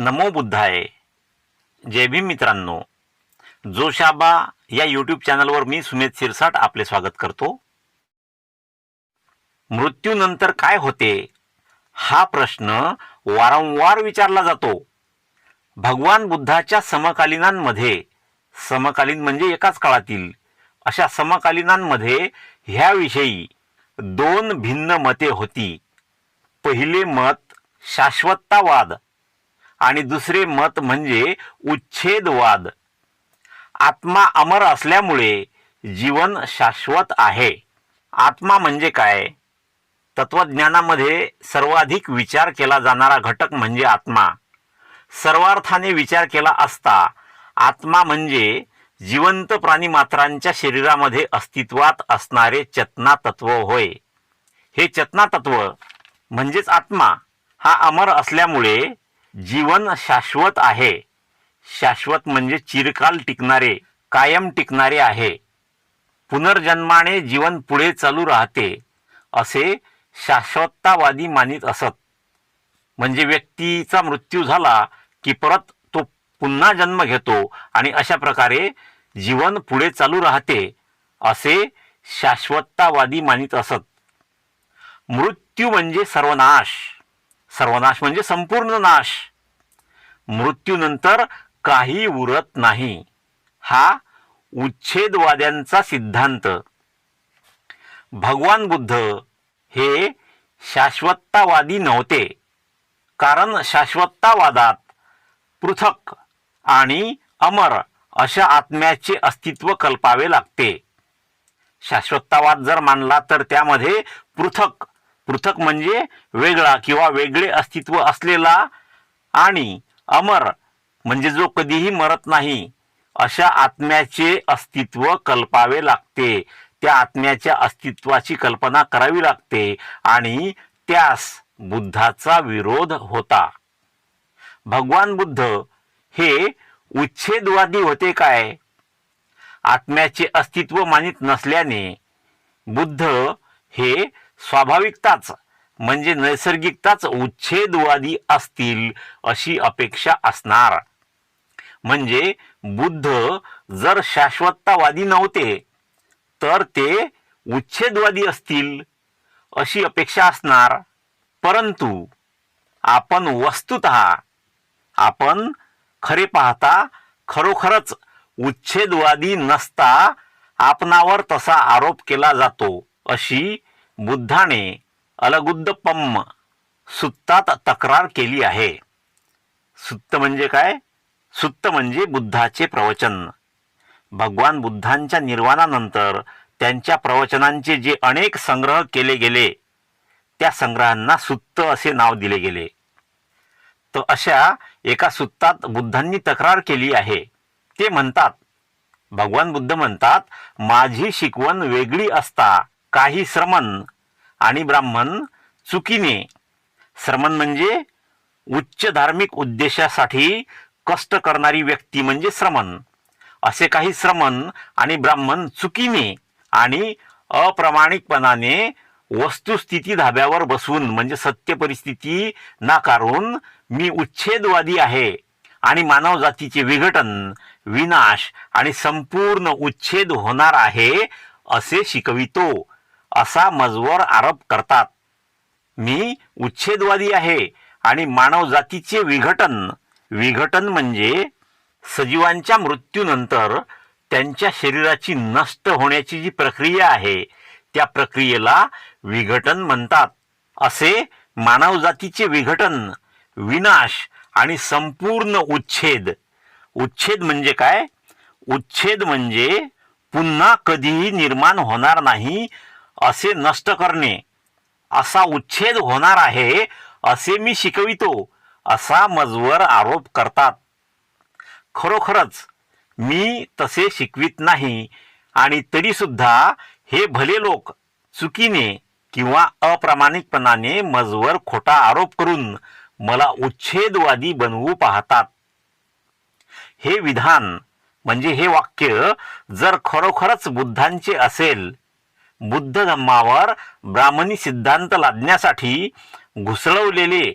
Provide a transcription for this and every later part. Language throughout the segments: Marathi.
नमो बुद्धाय जय भीम मित्रांनो. जोशाबा या यूट्यूब चॅनलवर मी सुमेध शिरसाट आपले स्वागत करतो. मृत्यूनंतर काय होते? हा प्रश्न वारंवार विचारला जातो. भगवान बुद्धाच्या समकालीनांमध्ये समकालीन म्हणजे एकाच काळातील अशा समकालीनांमध्ये ह्याविषयी दोन भिन्न मते होती. पहिले मत शाश्वततावाद आणि दुसरे मत म्हणजे उच्छेदवाद. आत्मा अमर असल्यामुळे जीवन शाश्वत आहे. आत्मा म्हणजे काय? तत्वज्ञानामध्ये सर्वाधिक विचार केला जाणारा घटक म्हणजे आत्मा. सर्वार्थाने विचार केला असता आत्मा म्हणजे जिवंत प्राणीमात्रांच्या शरीरामध्ये अस्तित्वात असणारे चेतना तत्व होय. हे चेतना तत्व म्हणजेच आत्मा हा अमर असल्यामुळे जीवन शाश्वत आहे. शाश्वत म्हणजे चिरकाल टिकणारे कायम टिकणारे आहे. पुनर्जन्माने जीवन पुढे चालू राहते असे शाश्वततावादी मानित असत. म्हणजे व्यक्तीचा मृत्यू झाला की परत तो पुन्हा जन्म घेतो आणि अशा प्रकारे जीवन पुढे चालू राहते असे शाश्वततावादी मानित असत. मृत्यू म्हणजे सर्वनाश. सर्वनाश म्हणजे संपूर्ण नाश. मृत्यूनंतर काही उरत नाही. हा उच्छेदवाद्यांचा सिद्धांत. भगवान बुद्ध हे शाश्वततावादी नव्हते. कारण शाश्वततावादात पृथक आणि अमर अशा आत्म्याचे अस्तित्व कल्पावे लागते. शाश्वततावाद जर मानला तर त्यामध्ये पृथक पृथक म्हणजे वेगळा किंवा वेगळे अस्तित्व असलेला आणि अमर म्हणजे जो कधीही मरत नाही अशा आत्म्याचे अस्तित्व कल्पावे लागते. त्या आत्म्याच्या अस्तित्वाची कल्पना करावी लागते आणि त्यास बुद्धाचा विरोध होता. भगवान बुद्ध हे उच्छेदवादी होते काय? आत्म्याचे अस्तित्व मानित नसल्याने बुद्ध हे स्वाभाविकताच म्हणजे नैसर्गिकताच उच्छेदवादी असतील अशी अपेक्षा असणार. म्हणजे बुद्ध जर शाश्वततावादी नव्हते तर ते उच्छेदवादी असतील अशी अपेक्षा असणार. परंतु आपण वस्तुत आपण खरे पाहता खरोखरच उच्छेदवादी नसता आपणावर तसा आरोप केला जातो अशी बुद्धाने अलगुद्दपम्म सुत्तात तक्रार केली आहे. सुत्त म्हणजे काय? सुत्त म्हणजे बुद्धाचे प्रवचन. भगवान बुद्धांच्या निर्वाणानंतर त्यांच्या प्रवचनांचे जे अनेक संग्रह केले गेले त्या संग्रहांना सुत्त असे नाव दिले गेले. तर अशा एका सुत्तात बुद्धांनी तक्रार केली आहे. ते म्हणतात भगवान बुद्ध म्हणतात माझी शिकवण वेगळी असता काही श्रमण आणि ब्राह्मण चुकीने. श्रमण म्हणजे उच्च धार्मिक उद्देशासाठी कष्ट करणारी व्यक्ती म्हणजे श्रमण. असे काही श्रमण आणि ब्राह्मण चुकीने आणि अप्रामाणिकपणाने वस्तुस्थिती धाब्यावर बसून म्हणजे सत्य परिस्थिती नाकारून मी उच्छेदवादी आहे आणि मानव जातीचे विघटन विनाश आणि संपूर्ण उच्छेद होणार आहे असे शिकवितो. असा मजवर आरोप करतात. मी उच्छेदवादी आहे आणि मानव जातीचे विघटन. विघटन म्हणजे सजीवांच्या मृत्यूनंतर त्यांच्या शरीराची नष्ट होण्याची जी प्रक्रिया आहे त्या प्रक्रियेला विघटन म्हणतात. असे मानवजातीचे विघटन विनाश आणि संपूर्ण उच्छेद. उच्छेद म्हणजे काय? उच्छेद म्हणजे पुन्हा कधीही निर्माण होणार नाही असे नष्ट करणे. असा उच्छेद होणार आहे असे मी शिकवितो असा मजवर आरोप करतात. खरोखरच मी तसे शिकवित नाही आणि तरीसुद्धा हे भले लोक चुकीने किंवा अप्रामाणिकपणाने मजवर खोटा आरोप करून मला उच्छेदवादी बनवू पाहतात. हे विधान म्हणजे हे वाक्य जर खरोखरच बुद्धांचे असेल बुद्ध धम्मावर ब्राह्मणी सिद्धांत लादण्यासाठी घुसळवलेले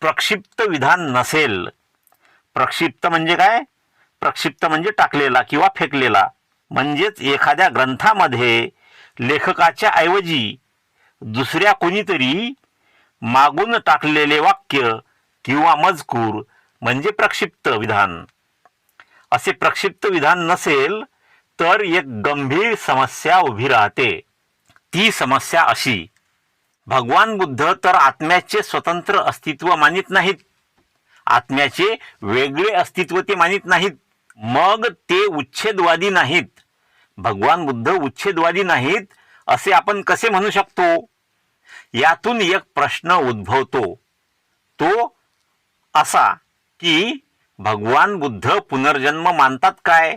प्रक्षिप्त विधान नसेल. प्रक्षिप्त म्हणजे काय? प्रक्षिप्त म्हणजे टाकलेला किंवा फेकलेला. म्हणजेच एखाद्या ग्रंथामध्ये लेखकाच्या ऐवजी दुसऱ्या कोणीतरी मागून टाकलेले वाक्य किंवा मजकूर म्हणजे प्रक्षिप्त विधान. असे प्रक्षिप्त विधान नसेल तर एक गंभीर समस्या उभी राहते. ती समस्या अशी भगवान बुद्ध तर आत्म्याचे स्वतंत्र अस्तित्व मानित नाहीत. आत्म्याचे वेगळे अस्तित्व ते मानित नाहीत. मग ते उच्छेदवादी नाहीत. भगवान बुद्ध उच्छेदवादी नाहीत असे आपण कसे म्हणू शकतो? यातून एक प्रश्न उद्भवतो. तो असा की भगवान बुद्ध पुनर्जन्म मानतात काय?